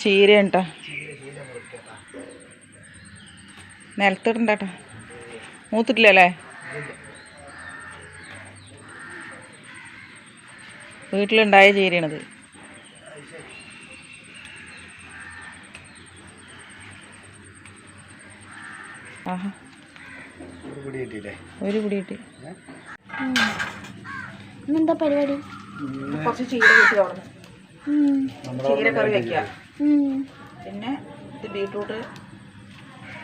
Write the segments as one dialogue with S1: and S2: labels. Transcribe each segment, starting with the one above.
S1: ചീര ഉണ്ടോ നിലത്തിടണ്ട കേട്ടോ മൂത്തിട്ടില്ലല്ലേ? വീട്ടിലുണ്ടായ ചീരയാണിത്. ആഹാ.
S2: ഒരു പിടി
S1: കിട്ടി.
S3: ഇന്നെന്താ പരിപാടി?
S1: കുറച്ച് ചീര കിട്ടി അവിടെ. ചീര കറി വെക്കുക
S3: ഉം.
S1: പിന്നെ ഇത് ബീട്രൂട്ട്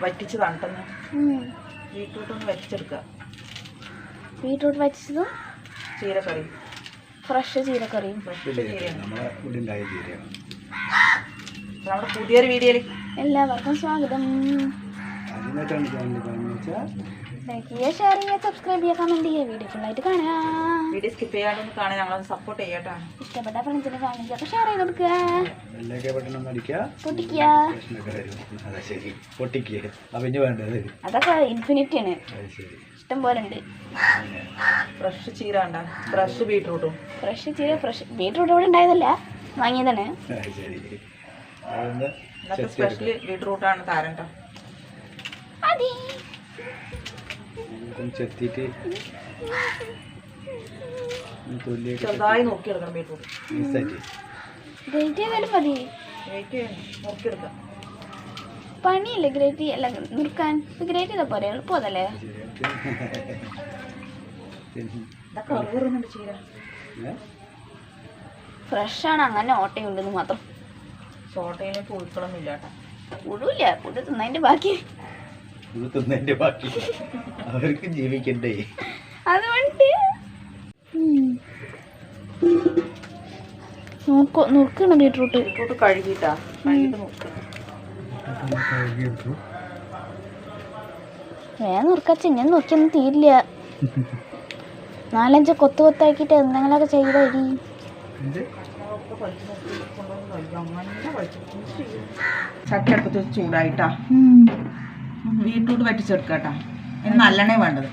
S1: വറ്റിച്ച് തണുട്ടെന്ന്. ബീട്രൂട്ട് ഒന്ന് വറ്റിച്ചെടുക്കുക.
S3: ബീട്രൂട്ട് വറ്റിച്ചതും
S1: ചീരക്കറി.
S3: ഫ്രഷ് ചീരക്കറിയും.
S1: ഫ്രഷ് ചീരയാണ്. നമ്മുടെ പുതിയൊരു വീഡിയോയിൽ
S3: എല്ലാവർക്കും സ്വാഗതം. ലൈക്ക് ചെയ്യുക ഷെയർ ചെയ്യുക സബ്സ്ക്രൈബ് ചെയ്യുക കമന്റ് ചെയ്യുക. വീഡിയോ ഫുള്ളായിട്ട് കാണാം
S1: വീഡിയോ സ്കിപ്പ് ചെയ്യാതെ കാണാൻ ഞങ്ങളൊന്ന് സപ്പോർട്ട് ചെയ്യട്ടോ
S3: ഇഷ്ടപ്പെട്ട ഫ്രണ്ട്സിനെ കാണിക്കുക അപ്പോൾ ഷെയർ ചെയ്ത് കൊടുക്കുക. പൊട്ടിക്കുക. അതൊക്കെ ഇൻഫിനിറ്റി ആണ്. ഇഷ്ടം പോലെ ഉണ്ട്.
S1: ഫ്രഷ് ചീര ഫ്രഷ് ബീട്രൂട്ടും
S3: ഫ്രഷ് ചീര ഫ്രഷ് ബീട്രൂട്ട് ഇവിടെ ഉണ്ടായതല്ല. വാങ്ങിയതാണ്.
S1: സ്പെഷ്യൽ ബീട്രൂട്ടാണ് താരം കേട്ടോ
S3: അതെ.
S2: ചെത്തിയിട്ട് ഒന്ന് തൊല്ലിയൊക്കെ
S1: ചെറുതായി നോക്കിയെടുക്കണം ബീട്രൂട്ട്
S2: നൈസായിട്ട്
S3: ഗ്രേറ്റ് ചെയ്താലും മതി
S1: വെയിറ്റ് നോക്കിയെടുക്കാം.
S3: പണിയില്ല ഗ്രേറ്റ് ചെയ്യല്ല നിർക്കാൻ ഗ്രേറ്റ് ചെയ്താൽ പോരെ?
S1: എളുപ്പമല്ലേ ഫ്രഷ് ആണ്.
S3: ഫ്രഷാണ് അങ്ങനെ ഓട്ടയുണ്ടെന്ന് മാത്രം.
S1: ചോട്ടയിൽ പുഴുക്കളൊന്നും ഇല്ല കേട്ടോ
S3: പുഴുല്ല പുഴു തിന്നതിന്റെ ബാക്കി.
S2: ഇത് തിന്നതിന്റെ ബാക്കി. അവർക്ക് ജീവിക്കണ്ടേ?
S3: അതുകൊണ്ട് നോക്കോ നോക്കണം ബീട്രൂട്ട്.
S1: ബീട്രൂട്ട് കഴുകിട്ടാ നോക്കണം
S3: വേഗം നോക്കിയൊന്നും തീരില്ല. നാലഞ്ച് കൊത്തു കൊത്താക്കിയിട്ട് എന്തെങ്കിലുമൊക്കെ
S1: ചട്ടി അടുപ്പത്ത് വെച്ച് ചൂടായിട്ടാ. ബീട്രൂട്ട് വറ്റിച്ചെടുക്കട്ടാ. ഇനി നല്ലെണ്ണേ വേണ്ടത്.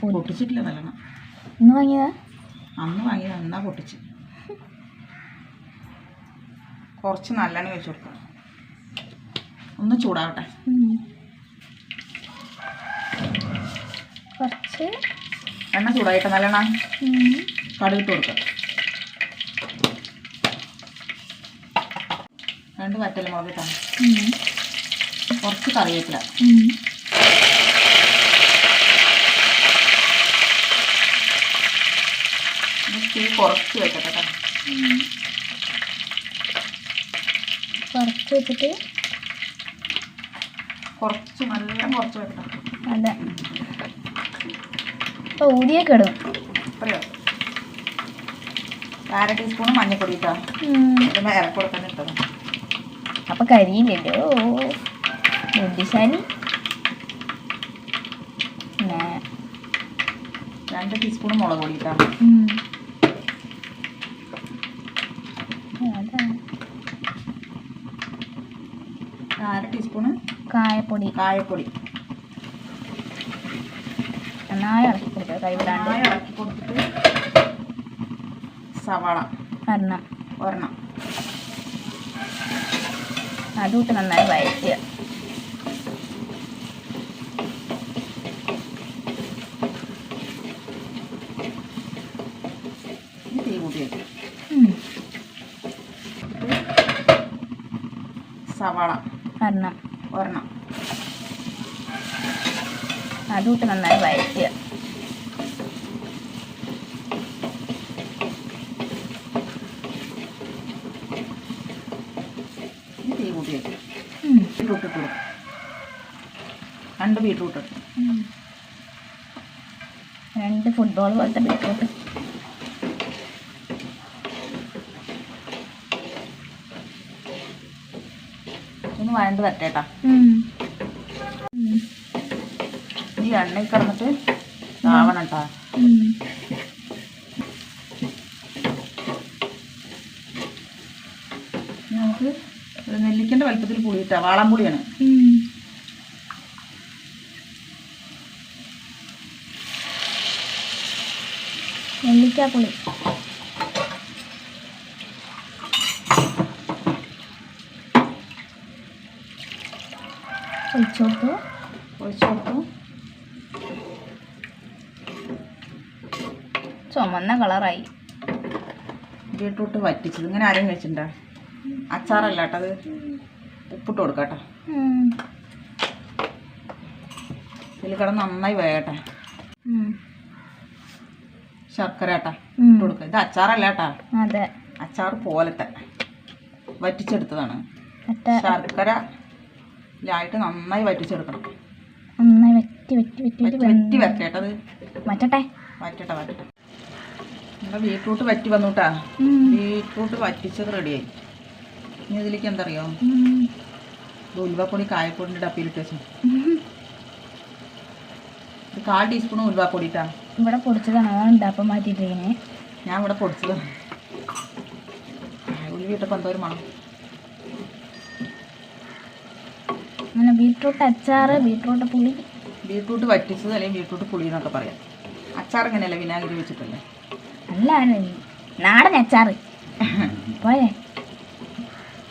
S1: പൊട്ടിച്ചിട്ടില്ല നല്ലെണ്ണ.
S3: ഇന്ന് വാങ്ങിയതാ?
S1: അന്ന് വാങ്ങിയത് എന്നാ പൊട്ടിച്ച്. കുറച്ച് നല്ലെണ്ണ വെച്ച് കൊടുക്കണം. ഒന്ന് ചൂടാവട്ടെ.
S3: കുറച്ച്.
S1: എണ്ണ ചൂടായിട്ട് നല്ലെണ്ണ. കടുകിട്ട് കൊടുക്കാം. രണ്ട് വറ്റൽ മുളക് ഇട്ടാണ്
S3: ഉം.
S1: കുറച്ച് കറിവേപ്പില. തീ കുറച്ച് വെക്കട്ടെ കേട്ടോ.
S3: കുറച്ച് വെച്ചിട്ട്
S1: കുറച്ച് നല്ല കുറച്ച് വെക്കണം
S3: അതെ. ഇപ്പൊ ഊതിയൊക്കെ ഇടും.
S1: അത്രയോ അര ടീസ്പൂൺ മഞ്ഞപ്പൊടി ഇട്ടാ. പിന്നെ ഇറക്കൊടുക്കാൻ ഇട്ടതാണ്
S3: അപ്പൊ കരിയില്ലല്ലോ. പിന്നെ
S1: രണ്ട് ടീസ്പൂൺ മുളക് പൊടി ഇട്ടാ
S3: ഉം. അതാണ്
S1: അര ടീസ്പൂണ്
S3: കായപ്പൊടി.
S1: കായപ്പൊടി.
S3: നന്നായി ഇളക്കി കൊടുക്കുക കൈവിടാണ്ട്
S1: ഇളക്കി കൊടുത്തിട്ട് സവാള.
S3: ഒരെണ്ണം.
S1: ഒരെണ്ണം.
S3: അതുകൊണ്ട് നന്നായി വഴറ്റുക
S1: ഇനി തീ കൂട്ടി വെക്കും
S3: ഉം.
S1: സവാള.
S3: വരണം
S1: ഒരെണ്ണം.
S3: അതുമിട്ട് നന്നായി വഴറ്റുക.
S1: തീ കൂട്ടി. ബീട്രൂട്ട് ഇട്ട് രണ്ട് ബീട്രൂട്ട്.
S3: രണ്ട് ഫുട്ബോൾ പോലത്തെ ബീട്രൂട്ട്.
S1: വഴണ്ട് വരട്ടേട്ടാ ഈ എണ്ണയിൽ കിടന്നിട്ട് ആവണം കേട്ടാ നമുക്ക് ഒരു നെല്ലിക്കന്റെ വലുപ്പത്തിൽ പുളി ഇട്ടാ നെല്ലിക്കാ പുളിയാണ്
S3: ഒഴിച്ചു കൊടുത്തു
S1: ഒഴിച്ച് കൊടുത്തു
S3: ചുമന്ന കളറായി.
S1: ബീട്രൂട്ട് വറ്റിച്ചത്. ഇങ്ങനെ ആരും കഴിച്ചിട്ടുണ്ടോ അച്ചാറല്ല കേട്ടോ അത്. ഉപ്പിട്ട് കൊടുക്കാം കേട്ടോ.
S3: ഉം.
S1: ഇതിൽ കിടന്ന് നന്നായി വേകട്ടെ.
S3: ഉം.
S1: ശർക്കര കേട്ടാ.
S3: ഉം.
S1: ഇട്ട് കൊടുക്കുക ഇത് അച്ചാറല്ല കേട്ടാ.
S3: അതെ.
S1: അച്ചാർ പോലത്തെ. വറ്റിച്ചെടുത്തതാണ്. ശർക്കര ഇതിലായിട്ട് നന്നായി വറ്റിച്ചെടുക്കണം.
S3: നന്നായി വറ്റി വറ്റി വെറ്റി
S1: വറ്റി
S3: വെറ്റി
S1: വറ്റി വരട്ടേട്ടത്
S3: വറ്റട്ടെ.
S1: വറ്റട്ടെ വറ്റട്ടെ. നമ്മുടെ ബീട്രൂട്ട് വറ്റി വന്നുട്ടാ. ബീട്രൂട്ട് വറ്റിച്ചത് റെഡിയായി ഇനി ഇതിലേക്ക് എന്തറിയോ? അറിയോ
S3: ഉം.
S1: ഇത് ഉലുവപ്പൊടി കായപ്പൊടിന്റെ ഡപ്പിയിലിട്ട് വെച്ചു. ഒരു കാൽ ടീസ്പൂൺ ഉൽവാപ്പൊടി ഇട്ടാ
S3: ഇവിടെ പൊടിച്ചതാണ്. ഡപ്പ അപ്പം മാറ്റിയിട്ടിരിക്കണേ
S1: ഞാൻ ഇവിടെ പൊടിച്ചത് ഉലുവിട്ടപ്പോൾ എന്തോ ഒരു മണം.
S3: അങ്ങനെ ബീട്രൂട്ട് അച്ചാർ ബീട്രൂട്ട് പുളി.
S1: ബീട്രൂട്ട് വറ്റിച്ചത് അല്ലെങ്കിൽ ബീട്രൂട്ട് പുളി എന്നൊക്കെ പറയാം. അച്ചാർ എങ്ങനെയല്ലേ വിനാഗിരി വെച്ചിട്ടല്ലേ?
S3: അല്ല നാടൻ അച്ചാർ പോയേ.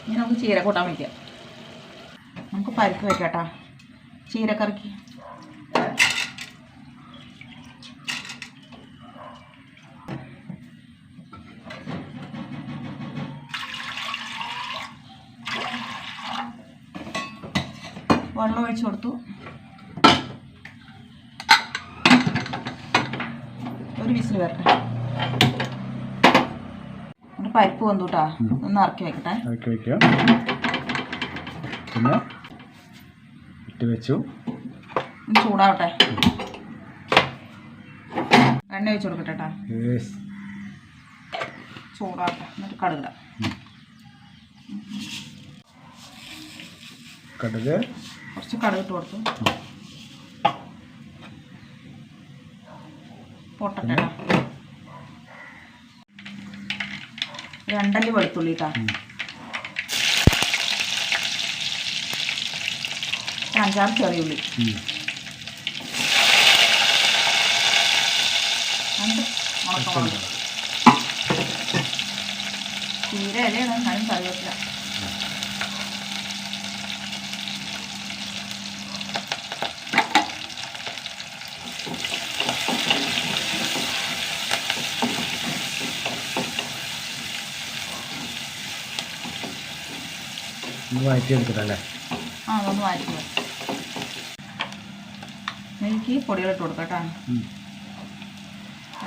S1: ഇനി നമുക്ക് ചീര കൂട്ടാൻ വയ്ക്കാം നമുക്ക് പരിപ്പ് വയ്ക്കാട്ടാ ചീരക്കറിക്ക് വെള്ളം ഒഴിച്ചു കൊടുത്തു. ഒരു വിസിൽ വരട്ടെ. ഒരു പരിപ്പ് വന്നുട്ടാ. ഒന്ന് ഇറക്കി വെക്കട്ടെ.
S2: ഇറക്കി വെക്കുക. പിന്നെ ഇട്ട് വെച്ചു.
S1: ചൂടാവട്ടെ. എണ്ണ ഒഴിച്ച് കൊടുക്കട്ടെ കേട്ടോ ചൂടാവട്ടെ. എന്നിട്ട് കടുകിടാം
S2: കടുക്
S1: കുറച്ച് കടുക് ഇട്ട് കൊടുത്തു. പൊട്ടട്ട ട്ടാ. രണ്ടല്ലി വെളുത്തുള്ളി കേട്ടോ. അഞ്ചാറ് ചെറിയ ഉള്ളി.
S2: ഉം.
S1: രണ്ട് ഉണക്കമുളക്. ചീര ഇലയാണ് എന്നാലും കറിവേപ്പില.
S2: ഒന്ന് വഴറ്റിയെടുത്തിട്ടല്ലേ
S1: ആ അതൊന്ന് മാറ്റി പോയി എനിക്ക് പൊടികളിട്ട് കൊടുക്കാം കേട്ടോ.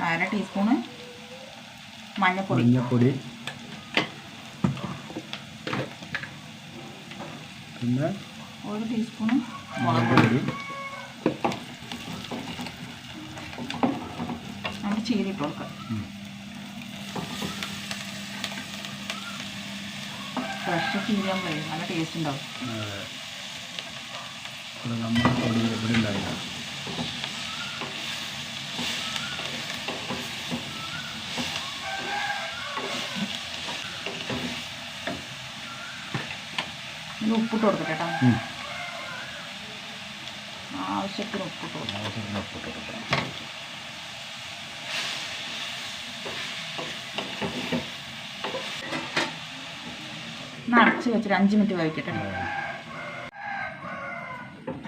S1: അര ടീസ്പൂണ് മഞ്ഞപ്പൊടി.
S2: മഞ്ഞപ്പൊടി. പിന്നെ
S1: ഒരു ടീസ്പൂണ് മുളക്
S2: മുളക്
S1: പൊടി.
S2: പൊടി
S1: നമുക്ക് ചീരിട്ട് കൊടുക്കാം. ഫ്രഷ് നല്ല ടേസ്റ്റ് ഉണ്ടാവും. ഉപ്പിട്ട് കൊടുക്കട്ടെ കേട്ടോ. ആവശ്യത്തിന് ഉപ്പിട്ട് കൊടുക്കാം.
S2: ആവശ്യത്തിന് ഉപ്പിട്ട് കൊടുക്കണം.
S1: അടച്ച് വെച്ചിട്ട് അഞ്ച് മിനിറ്റ് വേവിക്കട്ടെ.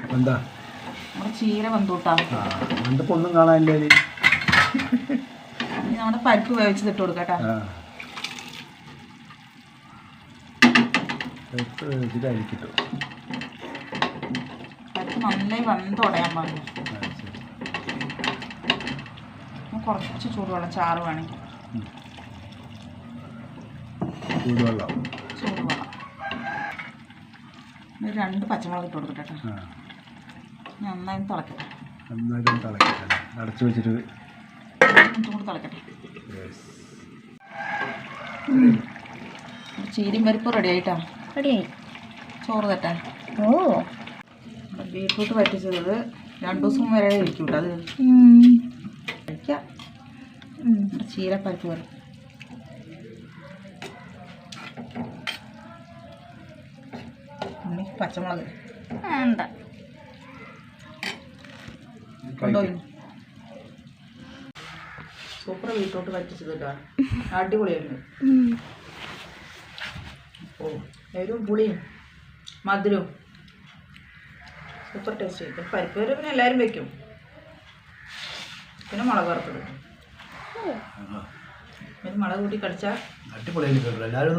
S2: അപ്പൊ എന്താ?
S1: നമ്മുടെ ചീര വന്തൂട്ടാ.
S2: ഒന്നും കാണാനില്ല
S1: ഇനി നമ്മുടെ പരിപ്പ് വേവിച്ചത് ഇട്ട് കൊടുക്കാം കേട്ടോ
S2: ആ. പരിപ്പ് ഇതിലായിരിക്കട്ടോ.
S1: പരിപ്പ് നന്നായി വന്ന് ഉടയാൻ പാടില്ല. കുറച്ച് ചൂടുവെള്ളം ചാറ് വേണമെങ്കിൽ.
S2: ചൂടുവെള്ളം.
S1: രണ്ട് പച്ചമുളക് ഇട്ട് കൊടുക്കട്ടെ കേട്ടോ
S2: ആ
S1: നന്നായി തിളക്കട്ടെ.
S2: നന്നായിട്ട് തിളക്കട്ടെ അടച്ചു വെച്ചിട്ട്
S1: കൂടി തിളക്കട്ടെ. ചീരും പരിപ്പ് റെഡി ആയിട്ടാ?
S3: റെഡിയായി.
S1: ചോറ് തട്ടാ
S3: ഓ.
S1: ബീട്രൂട്ട് പറ്റിച്ചത് രണ്ടു ദിവസം വരെ ഇരിക്കൂട്ടോ കേട്ടോ അത്. കഴിക്കാം.
S3: ഉം.
S1: നമ്മുടെ ചീരപ്പരിപ്പ് കറി പച്ചമുളക്.
S3: വേണ്ട.
S1: സൂപ്പർ വീട്ടിലോട്ട് പറ്റിച്ചത് കേട്ടോ അടിപൊളിയായിരുന്നു. ഓ പുളിയും മധുരവും. Super taste. പരിപ്പ് വരും പിന്നെ എല്ലാവരും വെക്കും. പിന്നെ മുളക് വറുത്തത്. പിന്നെ മുളക് കൂട്ടി കടിച്ചാൽ
S2: എല്ലാവരും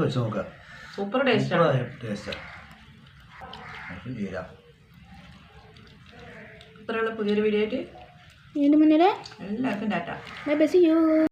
S1: സൂപ്പർ ടേസ്റ്റാണ്
S2: ടേസ്റ്റാണ് ചെയ്താൽ
S1: അത്രയുള്ള പുതിയൊരു വീഡിയോ ആയിട്ട്
S3: വീണ്ടും
S1: എല്ലാവർക്കും ടാറ്റ.
S3: By bus U